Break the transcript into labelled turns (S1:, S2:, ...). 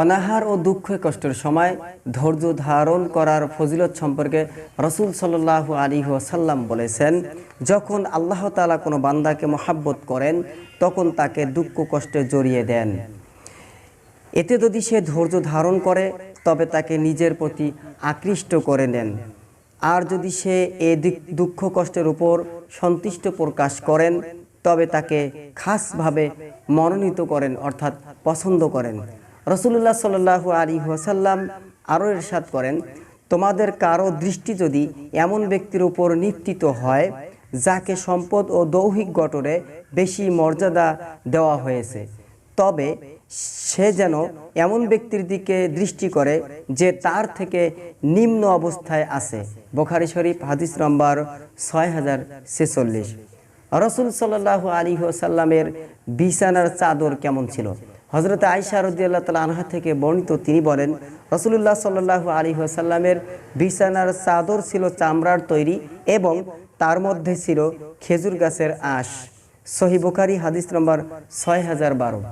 S1: অনাহার ও দুঃখ কষ্টের সময় ধৈর্য ধারণ করার ফজিলত সম্পর্কে রসুল সাল্লাহ আলী সাল্লাম বলেছেন, যখন আল্লাহ তালা কোনো বান্দাকে মহাব্বত করেন, তখন তাকে দুঃখ কষ্টে জড়িয়ে দেন। এতে যদি সে ধৈর্য ধারণ করে, তবে তাকে নিজের প্রতি আকৃষ্ট করে নেন। আর যদি সে এ দুঃখ কষ্টের উপর সন্তুষ্ট প্রকাশ করেন, তবে তাকে খাসভাবে মনোনীত করেন, অর্থাৎ পছন্দ করেন। রসুল্লাহ সাল্লাহ আলী ওসাল্লাম আরও এরশাদ করেন, তোমাদের কারও দৃষ্টি যদি এমন ব্যক্তির উপর নিপ্তিত হয়, যাকে সম্পদ ও দৌহিক গঠনে বেশি মর্যাদা দেওয়া হয়েছে, তবে সে যেন এমন ব্যক্তির দিকে দৃষ্টি করে যে তার থেকে নিম্ন অবস্থায় আছে। বোখারি শরীফ, হাদিস নম্বর ছয় হাজার ছেচল্লিশ। রসুল সাল্লাহ আলী সাল্লামের বিছানার চাদর কেমন ছিল? হজরত আয়সা রদিয়াল্লাহ তালা আনহা থেকে বর্ণিত তিনি বলেন রসুল্লাহ সাল্লাহ আলী আসাল্লামের বিছানার চাদর ছিল চামড়ার তৈরি এবং তার মধ্যে ছিল খেজুর গাছের আঁশ। সহি বোখারি হাদিস নম্বর ছয় হাজার বারো।